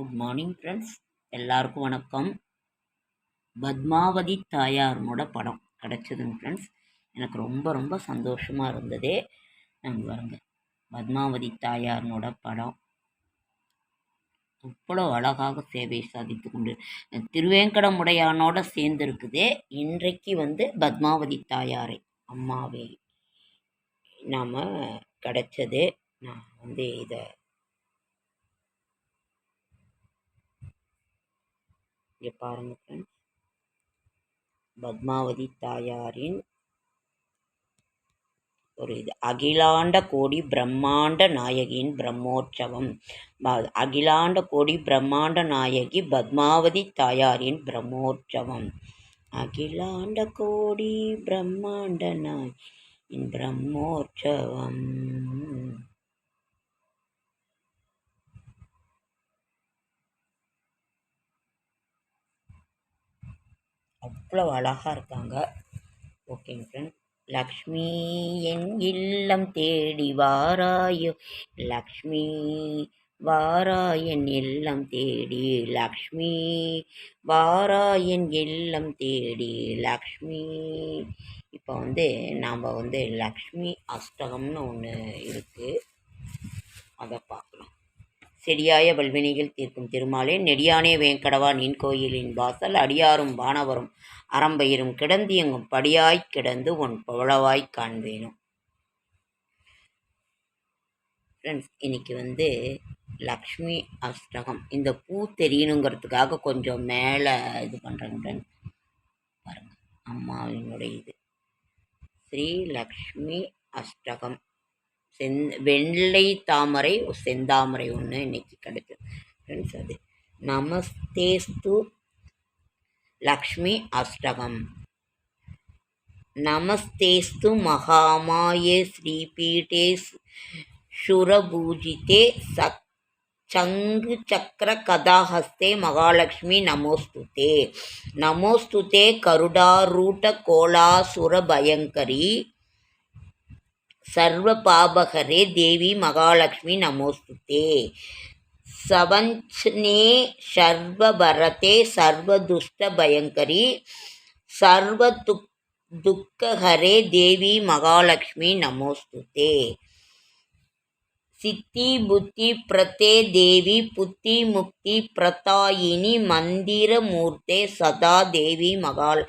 Good morning friends எல்லாருக்கும் வணக்கம். பத்மாவதி தாயாரனோட படம் கிடச்சிதுங்க ஃப்ரெண்ட்ஸ் எனக்கு ரொம்ப ரொம்ப சந்தோஷமாக இருந்தது. நாங்கள் பாருங்க. பத்மாவதி தாயாரனோட படம். அவ்வளோ அழகாக சேவை சாதித்து கொண்டு திருவேங்கடமுடையானோட சேர்ந்துருக்குது இன்றைக்கு வந்து பத்மாவதி தாயாரை அம்மாவை நாம் கிடச்சது. நான் வந்து இதை இங்கே பாருங்க ஃப்ரெண்ட்ஸ் பத்மாவதி தாயாரின் ஒரு இது. அகிலாண்ட கோடி பிரம்மாண்ட நாயகியின் பிரம்மோற்சவம். அகிலாண்ட கோடி பிரம்மாண்ட நாயகி பத்மாவதி தாயாரின் பிரம்மோற்சவம். அகிலாண்ட கோடி பிரம்மாண்ட நாயகியின் பிரம்மோற்சவம். அவ்வளோ அழகாக இருக்காங்க. ஓகேங்க ஃப்ரெண்ட் லக்ஷ்மி என் இல்லம் தேடி வாராயோ? லக்ஷ்மி வாராயன் இல்லம் தேடி. லக்ஷ்மி வாராயன் இல்லம் தேடி. லக்ஷ்மி. இப்போ வந்து நாம் வந்து லக்ஷ்மி அஷ்டகம்னு ஒன்று இருக்குது அதை பார்க்கலாம் செடியாய வல்வினையில் தீர்க்கும் திருமாலே. நெடியானே வேங்கடவா நின் கோயிலின் வாசல் அடியாரும் வானவரும் அறம்பயிரும் கிடந்தியங்கும் படியாய்க் கிடந்து உன் புகழவாய்க் காண்பேனும் ஃப்ரெண்ட்ஸ் இன்னைக்கு வந்து லக்ஷ்மி அஷ்டகம். இந்த பூ தெரியணுங்கிறதுக்காக கொஞ்சம் மேலே இது பண்ணுறேங்க ஃப்ரெண்ட்ஸ் பாருங்கள் அம்மாவினுடைய இது. ஸ்ரீ லக்ஷ்மி அஷ்டகம். செந் வெள்ளை தாமரை செந்தாமரை ஒன்று இன்னைக்கு கிடைச்சது ஃப்ரெண்ட்ஸ் அது நமஸ்தேஸ்து லக்ஷ்மி அஷ்டகம். நமஸ்தேஸ்து மகாமாயே ஸ்ரீபீட்டே சுரபூஜிதே சத் சங்கு சக்கர கதாஹஸ்தே மகாலட்சுமி நமோஸ்துதே. நமோஸ்துதே கருடாரூட்ட கோலாசுர பயங்கரி சர்வ பாபகரே தேவி மகாலட்சுமி நமோஸ்துதே. சவஞ்சனே சர்வபரதே சர்வதுஷ்ட பயங்கரி சர்வ துக் துக்கஹரே தேவி மகாலட்சுமி நமோஸ்துதே. சித்தி புத்தி பிரதே தேவி புத்தி முக்தி பிரதாயினி மந்திர மூர்த்தே சதா தேவி மகால்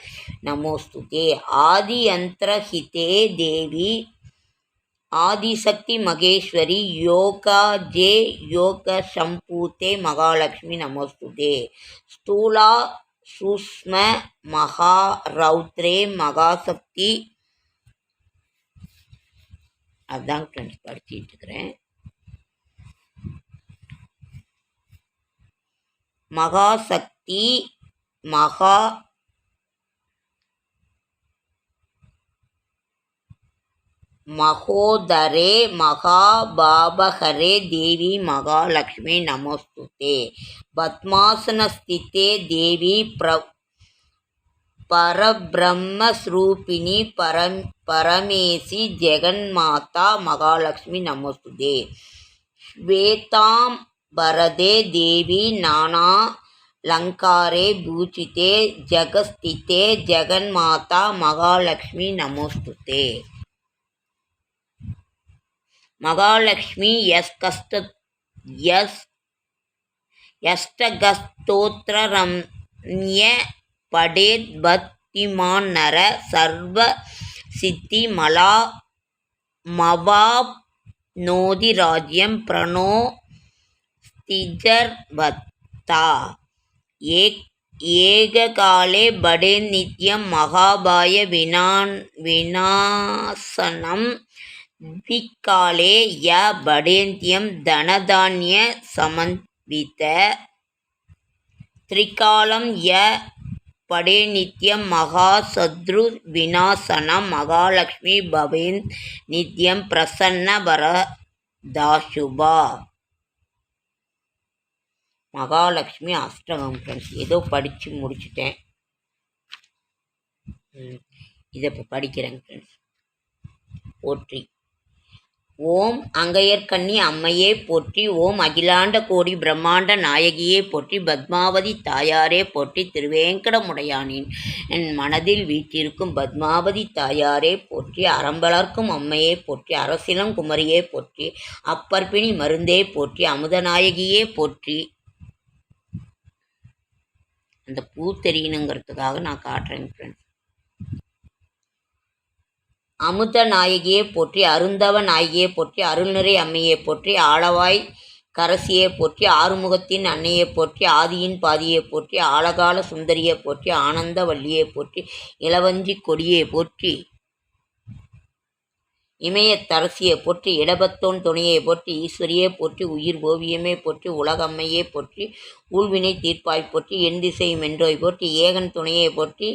நமோஸ்துதே. ஆதி யந்திரஹிதே தேவி ஆதிசக்தி மகேஸ்வரி யோகா ஜே யோக சம்பூத்தே மகாலட்சுமி நமஸ்துதே. ஸ்தூலா சூஷ்ம மகா ரௌத்ரே மகாசக்தி. அதான் ஃப்ரெண்ட்ஸ் இருக்கிறேன். மகாசக்தி மகா மகோதரே மகாபாபஹரே தேவி மகாலட்சுமி நமோஸ்துதே. பத்மாசனஸ்திதே தேவி பிர பரபிரம்மஸ்ரூபிணி பரம் பரமேசி ஜெகன்மாதா மகாலட்சுமி நமோஸ்துதே. ஸ்வேதாம் பரதே தேவி நானா லங்காரே பூஜிதே ஜகஸ்திதே ஜெகன்மாதா மகாலட்சுமி நமோஸ்துதே. மகாலட்சுமி எஸ் கஸ்த எஸ் எஷ்டகஸ்தோத்திரரம்ய படேத் நர சர்வ சித்தி மலா மவா நோதி ராஜ்யம் பிரணோ ஸ்திஜர்வத்தா. ஏக் ஏககாலே படே நித்யம் மகாபாய வினான் விக்காலே ய படேந்தியம் தனதான்ய சமன்வித. த்ரிகாலம் ய படேநித்யம் மகா சத்ரு விநாசனம் மகாலக்ஷ்மி பவேந்த் நித்யம் பிரசன்ன வரதாசுபா. மகாலட்சுமி அஷ்டகம் ஏதோ படித்து முடிச்சுட்டேன். இதை இப்போ படிக்கிறேங்க ஃப்ரெண்ட்ஸ் போற்றி. ஓம் அங்கையர்கண்ணி அம்மையே போற்றி ஓம் அகிலாண்ட கோடி பிரம்மாண்ட நாயகியே போற்றி பத்மாவதி தாயாரே போற்றி திருவேங்கடமுடையானின். என் மனதில் வீற்றிருக்கும் பத்மாவதி தாயாரே போற்றி அறம்பலர்க்கும் அம்மையே போற்றி அரசிலம் குமரியே போற்றி அப்பர்பிணி மருந்தே போற்றி அமுதநாயகியே போற்றி. அந்த பூ தெரியணுங்கிறதுக்காக நான் காட்டுறேன் ஃப்ரெண்ட்ஸ் அமுத நாயகியே போற்றி அருந்தவ நாயகியே போற்றி அருள்நிறை அம்மையை போற்றி ஆளவாய் கரசியை போற்றி ஆறுமுகத்தின் அன்னையை போற்றி ஆதியின் பாதியை போற்றி ஆழகால சுந்தரியை போற்றி ஆனந்த வள்ளியை போற்றி இளவஞ்சி கொடியை போற்றி இமயத்தரசியை போற்றி இடபத்தோன் துணையை போற்றி ஈஸ்வரியை போற்றி உயிர் ஓவியமே போற்றி உலகம்மையை போற்றி ஊழ்வினை தீர்ப்பாய் போற்றி என் திசை மென்றோய் போற்றி ஏகன் துணையை போற்றி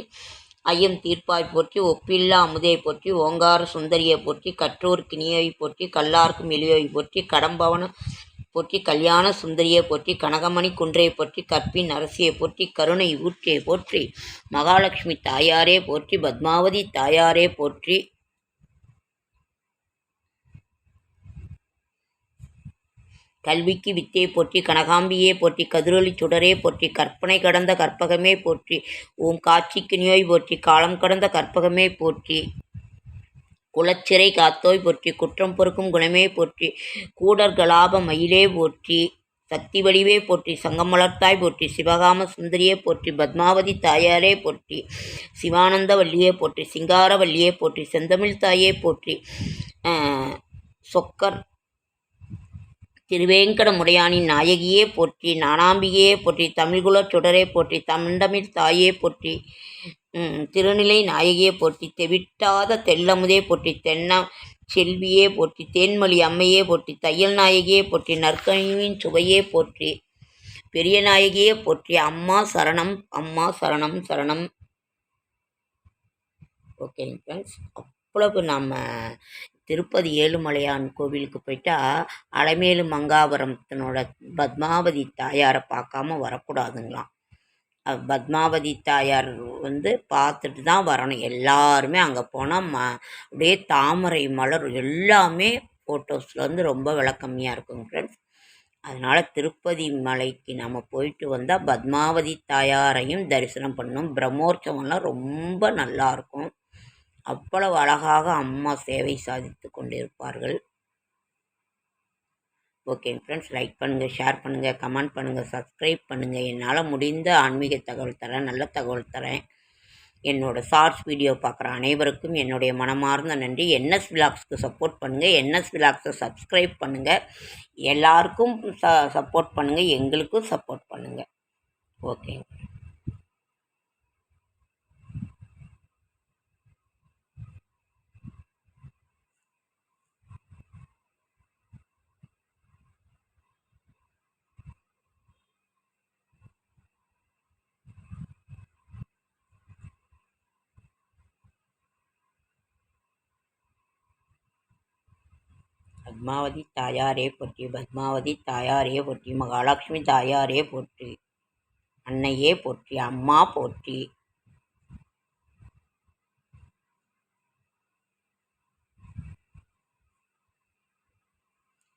ஐயம் தீர்ப்பாய் போற்றி ஒப்பில்லா அமுதை போற்றி ஓங்கார சுந்தரியை போற்றி கற்றோர் கிணியை போற்றி கல்லார்க்கும் எளியோய் போற்றி கடம்பவன போற்றி கல்யாண சுந்தரியை போற்றி கனகமணி குன்றையை போற்றி கற்பின் அரசியை போற்றி கருணை ஊற்றியை போற்றி மகாலட்சுமி தாயாரே போற்றி பத்மாவதி தாயாரே போற்றி. கல்விக்கு வித்தையை போற்றி கனகாம்பியே போற்றி கதிரொலி சுடரே போற்றி கற்பனை கடந்த கற்பகமே போற்றி ஓம் காட்சிக்கு நோய் போற்றி காலம் கடந்த கற்பகமே போற்றி. குலச்சிறை காத்தோய் போற்றி குற்றம் பொறுக்கும் குணமே போற்றி கூடர்களாப மயிலே போற்றி சக்தி வடிவே போற்றி சங்கமலர்த்தாய் போற்றி சிவகாம சுந்தரியே போற்றி பத்மாவதி தாயாரே போற்றி சிவானந்த வள்ளியே போற்றி சிங்கார வள்ளியே போற்றி செந்தமிழ் தாயே போற்றி சொக்கர் திருவேங்கடமுடையானின் நாயகியே போற்றி நானாம்பிகையே போற்றி தமிழ்குலச் சுடரே போற்றி தமிழ்தமிழ் தாயே போற்றி திருநிலை நாயகியே போற்றி தெவிட்டாத தெல்லமுதே போற்றி தென்ன செல்வியே போற்றி தேன்மொழி அம்மையே போற்றி தையல் நாயகியே போற்றி நற்கனியின் சுவையே போற்றி பெரிய நாயகியே போற்றி அம்மா சரணம் அம்மா சரணம் சரணம். ஓகே ஃப்ரெண்ட்ஸ் அவ்வளவு நம்ம திருப்பதி ஏழுமலையான் கோவிலுக்கு போயிட்டா அலமேலு மங்காபுரத்தினோட பத்மாவதி தாயாரை பார்க்காம வரக்கூடாதுங்களாம். பத்மாவதி தாயார் வந்து பார்த்துட்டு தான் வரணும். எல்லாருமே அங்கே போனால் ம அப்படியே தாமரை மலர் எல்லாமே ஃபோட்டோஸில் வந்து ரொம்ப விலை கம்மியாக இருக்குங்க ஃப்ரெண்ட்ஸ் அதனால் திருப்பதி மலைக்கு நம்ம போயிட்டு வந்தால் பத்மாவதி தாயாரையும் தரிசனம் பண்ணணும் பிரம்மோற்சவம்லாம் ரொம்ப நல்லாயிருக்கும் அவ்வளவு அழகாக அம்மா சேவை சாதித்து கொண்டிருப்பார்கள். ஓகே ஃப்ரெண்ட்ஸ் லைக் பண்ணுங்கள் ஷேர் பண்ணுங்கள் கமெண்ட் பண்ணுங்கள் சப்ஸ்கிரைப் பண்ணுங்கள் என்னால் முடிந்த ஆன்மீக தகவல் தரேன் நல்ல தகவல் தரேன். என்னோடய ஷார்ட்ஸ் வீடியோ பார்க்குற அனைவருக்கும் என்னுடைய மனமார்ந்த நன்றி. என்எஸ் விலாக்ஸ்க்கு சப்போர்ட் பண்ணுங்கள் என்எஸ் விலாக்ஸை சப்ஸ்கிரைப் பண்ணுங்கள் எல்லாருக்கும் ச சப்போர்ட் பண்ணுங்கள் எங்களுக்கும் சப்போர்ட் பண்ணுங்கள் ஓகேங்க பத்மாவதி தாயாரே போற்றி பத்மாவதி தாயாரே போற்றி மகாலட்சுமி தாயாரே போற்றி அன்னையே போற்றி அம்மா போற்றி.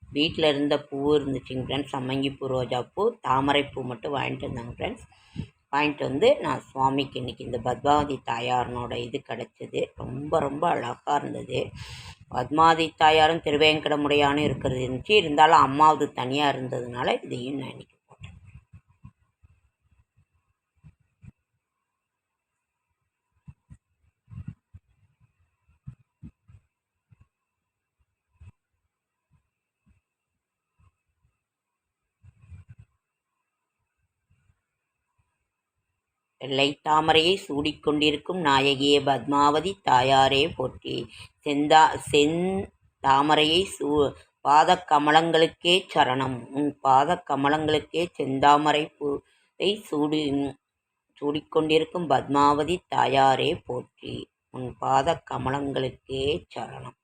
வீட்டில் இருந்த பூ இருந்துச்சுங்க ஃப்ரெண்ட்ஸ் சம்மங்கிப்பூ ரோஜாப்பூ தாமரைப்பூ மட்டும் வாங்கிட்டு வந்தாங்க ஃப்ரெண்ட்ஸ் வாங்கிட்டு வந்து நான் சுவாமிக்கு இன்றைக்கி இந்த பத்மாவதி தாயாரனோட இது கிடச்சிது. ரொம்ப ரொம்ப அழகாக இருந்தது. பத்மாவதி தாயாரும் திருவேங்கடமுடையானும் இருக்கிறது. இருந்துச்சு இருந்தாலும் அம்மாவது தனியாக இருந்ததுனால இதையும் நான் இன்றைக்கி தாமரையை சூடிக்கொண்டிருக்கும் நாயகியே பத்மாவதி தாயாரே போற்றி. செந்தா செந்தாமரையை சூ பாத கமலங்களுக்கே சரணம். உன் பாத கமலங்களுக்கே செந்தாமரை பூவை சூடி சூடிக்கொண்டிருக்கும் பத்மாவதி தாயாரே போற்றி. உன் பாதக் கமலங்களுக்கே சரணம்.